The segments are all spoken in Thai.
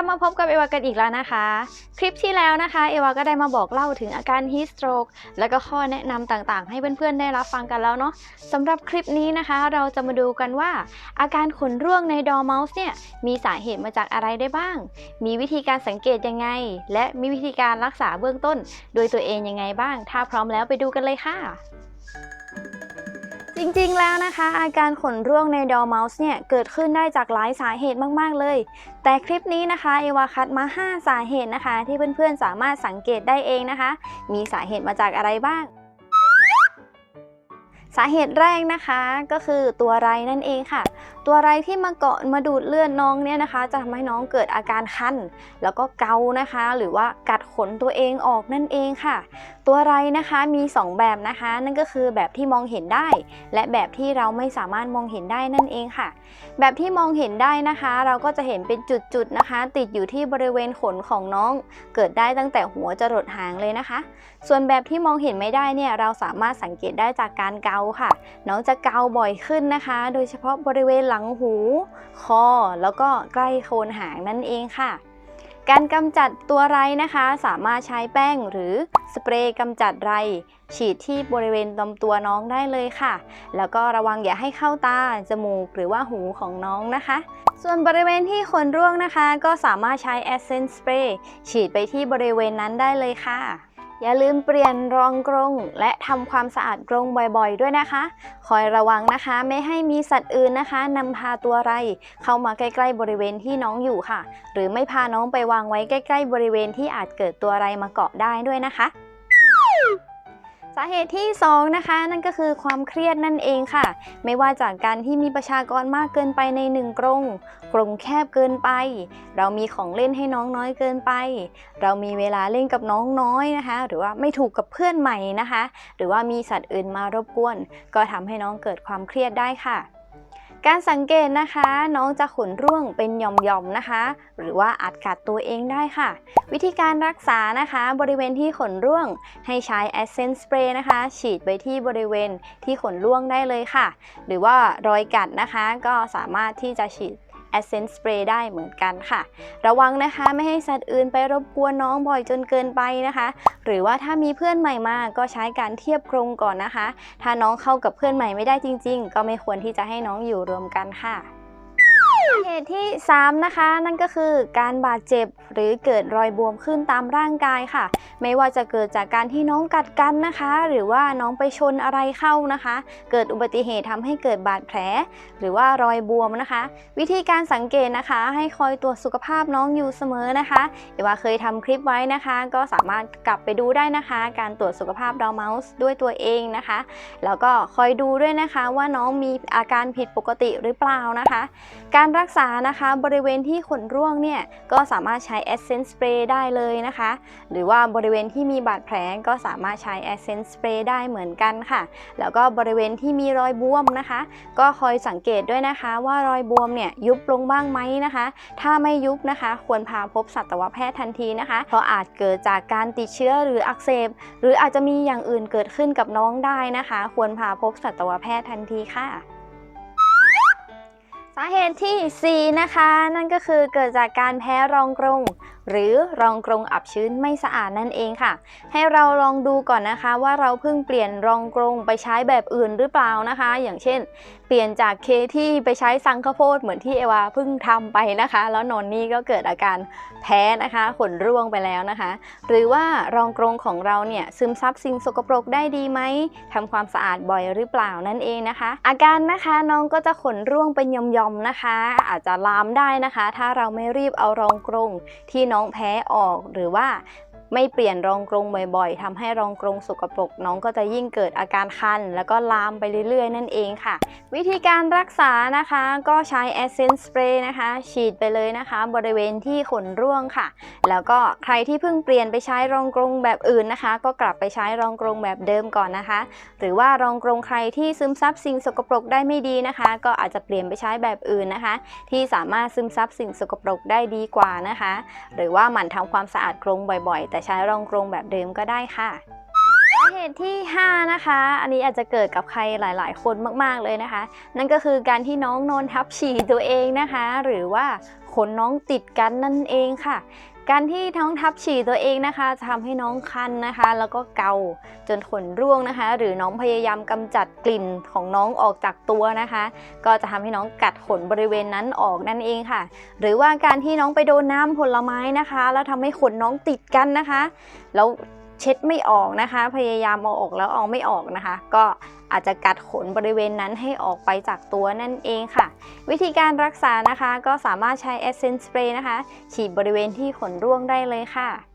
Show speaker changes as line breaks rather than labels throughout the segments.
ลับมาพบกับเอวากันอีกแล้วนะคะ คลิปที่แล้วนะคะ เอวาก็ได้มาบอกเล่าถึงอาการ heat stroke แล้วก็ข้อแนะนำต่างๆ ให้เพื่อนๆได้รับฟังกันแล้วเนาะสำหรับคลิปนี้นะคะ เราจะมาดูกันว่า อาการขนร่วงในดอร์เมาส์เนี่ยมีสาเหตุมาจากอะไรได้บ้าง มีวิธีการสังเกตยังไง และมีวิธีการรักษาเบื้องต้น โดยตัวเองยังไงบ้าง ถ้าพร้อมแล้วไปดูกันเลยค่ะ ริงๆ แล้วนะคะ อาการขนร่วงในดอร์เมาส์เนี่ย เกิดขึ้นได้จากหลายสาเหตุมากๆเลย แต่คลิปนี้นะคะ เอวาคัดมา 5 สาเหตุนะคะ ที่เพื่อนๆ สามารถสังเกตได้เองนะคะ มีสาเหตุมาจากอะไรบ้าง สาเหตุแรกนะคะก็คือตัวไรนั่นเองค่ะตัวอะไรที่มาเกาะมาดูดเลือดน้องเนี่ยนะคะ จะทำให้น้องเกิดอาการคันแล้วก็เกานะคะ หรือว่ากัดขนตัวเองออกนั่นเองค่ะ ตัวไรนะคะมี 2 แบบนะคะ นั่นก็คือแบบที่มองเห็นได้ และแบบที่เราไม่สามารถมองเห็นได้นั่นเองค่ะ แบบที่มองเห็นได้นะคะ เราก็จะเห็นเป็นจุดๆนะคะ ติดอยู่ที่บริเวณขนของน้อง เกิดได้ตั้งแต่หัวจรดหางเลยนะคะ ส่วนแบบที่มองเห็นไม่ได้เนี่ยเราสามารถสังเกตได้จากการเกาค่ะ น้องจะเกาบ่อยขึ้นนะคะ โดยเฉพาะบริเวณหลังหู คอ แล้วก็ใกล้โคนหางนั่นเองค่ะ การกำจัดตัวไรนะคะ สามารถใช้แป้งหรือสเปรย์กำจัดไร ฉีดที่บริเวณลำตัวน้องได้เลยค่ะ แล้วก็ระวังอย่าให้เข้าตา จมูก หรือว่าหูของน้องนะคะ ส่วนบริเวณที่ขนร่วงนะคะ ก็สามารถใช้ Essence Spray ฉีดไปที่บริเวณนั้นได้เลยค่ะ อย่าลืมเปลี่ยนรองกรง และทำความสะอาดกรงบ่อยๆ ด้วยนะคะ คอยระวังนะคะ ไม่ให้มีสัตว์อื่นนะคะนำพาตัวไร เข้ามาใกล้ๆบริเวณที่น้องอยู่ค่ะ หรือไม่พาน้องไปวางไว้ใกล้ ๆ บริเวณที่อาจเกิดตัวไรมาเกาะได้ด้วยนะคะาเหตุที่ 2 นะคะ นั่นก็คือความเครียดนั่นเองค่ะ ไม่ว่าจากการที่มีประชากรมากเกินไปในหนึ่งกรงกรงแคบเกินไป เรามีของเล่นให้น้องน้อยเกินไป เรามีเวลาเล่นกับน้องน้อยนะคะ หรือว่าไม่ถูกกับเพื่อนใหม่นะคะ หรือว่ามีสัตว์อื่นมารบกวน ก็ทำให้น้องเกิดความเครียดได้ค่ะ การสังเกตนะคะ น้องจะขนร่วงเป็นหย่อมๆนะคะ หรือว่าอาจกัดตัวเองได้ค่ะ วิธีการรักษานะคะ บริเวณที่ขนร่วง ให้ใช้ Essence Spray นะคะ ฉีดไปที่บริเวณที่ขนร่วงได้เลยค่ะ หรือว่ารอยกัดนะคะ ก็สามารถที่จะฉีด Essence Spray ได้เหมือนกันค่ะ ระวังนะคะไม่ให้สัตว์อื่นไปรบกวนน้องบ่อยจนเกินไปนะคะ หรือว่าถ้ามีเพื่อนใหม่มาก็ใช้การเทียบกรงก่อนนะคะ ถ้าน้องเข้ากับเพื่อนใหม่ไม่ได้จริง ๆ ก็ไม่ควรที่จะให้น้องอยู่รวมกันค่ะ เหตุที่ 3 นะคะ นั่นก็คือการบาดเจ็บหรือเกิดรอยบวมขึ้นตามร่างกายค่ะ ไม่ว่าจะเกิดจากการที่น้องกัดกันนะคะ หรือว่าน้องไปชนอะไรเข้านะคะ เกิดอุบัติเหตุทำให้เกิดบาดแผล หรือว่ารอยบวมนะคะ วิธีการสังเกตนะคะ ให้คอยตรวจสุขภาพน้องอยู่เสมอนะคะเดี๋ยวว่าเคยทำคลิปไว้นะคะ ก็สามารถกลับไปดูได้นะคะ การตรวจสุขภาพดาวเมาส์ด้วยตัวเองนะคะ แล้วก็คอยดูด้วยนะคะว่าน้องมีอาการผิดปกติหรือเปล่านะคะ การรักษานะคะบริเวณที่ขนร่วงเนี่ยก็สามารถใช้ Essence Spray ได้เลยนะคะ หรือว่าบริเวณที่มีบาดแผลก็สามารถใช้ Essence Spray ได้เหมือนกันค่ะ แล้วก็บริเวณที่มีรอยบวมนะคะ ก็คอยสังเกตด้วยนะคะว่ารอยบวมเนี่ยยุบลงบ้างไหมนะคะ ถ้าไม่ยุบนะคะ ควรพาพบสัตวแพทย์ทันทีนะคะ เพราะอาจเกิดจากการติดเชื้อหรืออักเสบหรืออาจจะมีอย่างอื่นเกิดขึ้นกับน้องได้นะคะ ควรพาพบสัตวแพทย์ทันทีค่ะาเหตุที่ 4 นะคะ นั่นก็คือเกิดจากการแพ้รองกรงหรือรองกรงอับชื้นไม่สะอาดนั่นเองค่ะ ให้เราลองดูก่อนนะคะว่าเราเพิ่งเปลี่ยนรองกรงไปใช้แบบอื่นหรือเปล่านะคะ อย่างเช่น เปลี่ยนจากเคที่ไปใช้ซังข้าวโพดเหมือนที่เอวาเพิ่งทำไปนะคะ แล้วนนนี่ก็เกิดอาการแพ้นะคะขนร่วงไปแล้วนะคะ หรือว่ารองกรงของเราเนี่ยซึมซับสิ่งสกปรกได้ดีไหมทำความสะอาดบ่อยหรือเปล่านั่นเองนะคะ อาการนะคะน้องก็จะขนร่วงเป็นหย่อมมนะคะ อาจจะลามได้นะคะ ถ้าเราไม่รีบเอารองกรงที่น้องแพ้ออกหรือว่า ไม่เปลี่ยนรองกรงบ่อยๆทำให้รองกรงสกปรกน้องก็จะยิ่งเกิดอาการคัน แล้วก็ลามไปเรื่อยๆ นั่นเองค่ะ วิธีการรักษานะคะก็ใช้ Essence Spray นะคะ ฉีดไปเลยนะคะ บริเวณที่ขนร่วงค่ะ แล้วก็ใครที่เพิ่งเปลี่ยนไปใช้รองกรงแบบอื่นนะคะ ก็กลับไปใช้รองกรงแบบเดิมก่อนนะคะ หรือว่ารองกรงใครที่ซึมซับสิ่งสกปรกได้ไม่ดีนะคะ ก็อาจจะเปลี่ยนไปใช้แบบอื่นนะคะ ที่สามารถซึมซับสิ่งสกปรกได้ดีกว่านะคะ หรือว่าหมั่นทำความสะอาดกรงบ่อยๆ แต่ใช้รองกรงแบบเดิมก็ได้ค่ะสาเหตุที่ 5 นะคะ อันนี้อาจจะเกิดกับใครหลาย ๆ คนมาก ๆ เลยนะคะ นั่นก็คือการที่น้องนอนทับฉี่ตัวเองนะคะ หรือว่าขนน้องติดกันนั่นเองค่ะ การที่ท้องทับฉี่ตัวเองนะคะจะทำให้น้องคันนะคะ แล้วก็เกาจนขนร่วงนะคะ หรือน้องพยายามกำจัดกลิ่นของน้องออกจากตัวนะคะ ก็จะทำให้น้องกัดขนบริเวณนั้นออกนั่นเองค่ะ หรือว่าการที่น้องไปโดนน้ำผลไม้นะคะ แล้วทำให้ขนน้องติดกันนะคะ แล้วเช็ดไม่ออกนะคะ พยายามเอาออกแล้วเอาไม่ออกนะคะ ก็ อาจจะกัดขนบริเวณนั้นให้ออกไปจากตัวนั่นเองค่ะ วิธีการรักษานะคะก็สามารถใช้ Essence Spray นะคะ ฉีดบริเวณที่ขนร่วงได้เลยค่ะ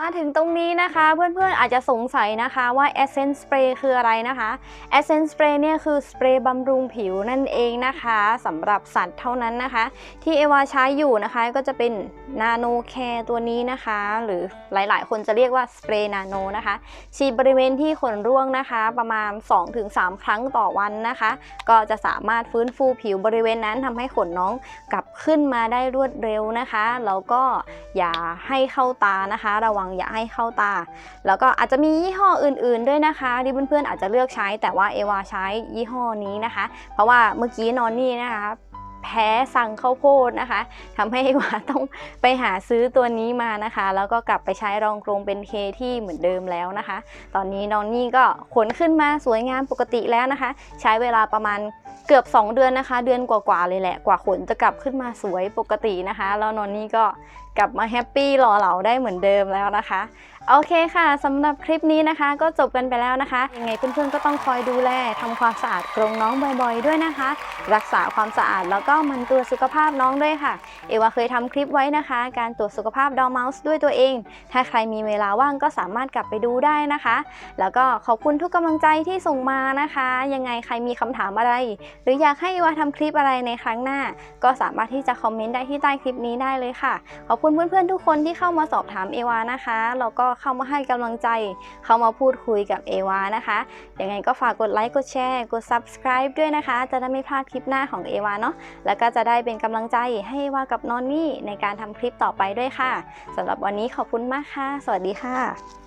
มาถึงตรงนี้นะคะ เพื่อนๆอาจจะสงสัยนะคะว่า Essence Spray คืออะไรนะคะ Essence Spray เนี่ยคือสเปรย์บำรุงผิวนั่นเองนะคะสำหรับสัตว์เท่านั้นนะคะ ที่เอวาใช้อยู่นะคะก็จะเป็น Nano Care ตัวนี้นะคะ หรือหลายๆ คนจะเรียกว่าสเปรย์นาโนนะคะ ฉีดบริเวณที่ขนร่วงนะคะ ประมาณ 2-3 ครั้งต่อวันนะคะ ก็จะสามารถฟื้นฟูผิวบริเวณนั้นทำให้ขนน้องกลับขึ้นมาได้รวดเร็วนะคะแล้วก็อย่าให้เข้าตานะคะระวังอย่าให้เข้าตา แล้วก็อาจจะมียี่ห้ออื่นๆด้วยนะคะที่เพื่อนๆอาจจะเลือกใช้ แต่ว่าเอวาใช้ยี่ห้อนี้นะคะ เพราะว่าเมื่อกี้นอนนี่นะคะแพ้สั่งข้าวโพดนะคะทำให้เอวาต้องไปหาซื้อตัวนี้มานะคะ แล้วก็กลับไปใช้รองกรงเป็นเคที่เหมือนเดิมแล้วนะคะ ตอนนี้นอนนี่ก็ขนขึ้นมาสวยงามปกติแล้วนะคะ ใช้เวลาประมาณเกือบ 2 เดือนนะคะ เดือนกว่าๆเลยแหละ กว่าขนจะกลับขึ้นมาสวยปกตินะคะ แล้วนอนนี่ก็กลับมาแฮปปี้หล่อเหลาได้เหมือนเดิมแล้วนะคะ โอเคค่ะสำหรับคลิปนี้นะคะ ก็จบกันไปแล้วนะคะ ยังไงเพื่อนๆก็ต้องคอยดูแลทำความสะอาดกรงน้องบ่อยๆ ด้วยนะคะ รักษาความสะอาดแล้วก็มันตัวจสุขภาพน้องด้วยค่ะ เอวาเคยทำคลิปไว้นะคะ การตรวจสุขภาพดอเมาส์ด้วยตัวเอง ถ้าใครมีเวลาว่างก็สามารถกลับไปดูได้นะคะ แล้วก็ขอบคุณทุกกำลังใจที่ส่งมานะคะ ยังไงใครมีคำถามอะไรหรืออยากให้เอวาทำคลิปอะไรในครั้งหน้า ก็สามารถที่จะคอมเมนต์ได้ที่ใต้คลิปนี้ได้เลยค่ะ ขอบคุณเพื่อนๆทุกคนที่เข้ามาสอบถามเอวานะคะแล้วก็เข้ามาให้กำลังใจ เข้ามาพูดคุยกับเอวานะคะยังไงก็ฝากกดไลค์กดแชร์กด subscribe ด้วยนะคะ จะได้ไม่พลาดคลิปหน้าของเอวาเนาะแล้วก็จะได้เป็นกำลังใจให้เอวากับนอนนี่ในการทำคลิปต่อไปด้วยค่ะสำหรับวันนี้ขอบคุณมากค่ะ สวัสดีค่ะ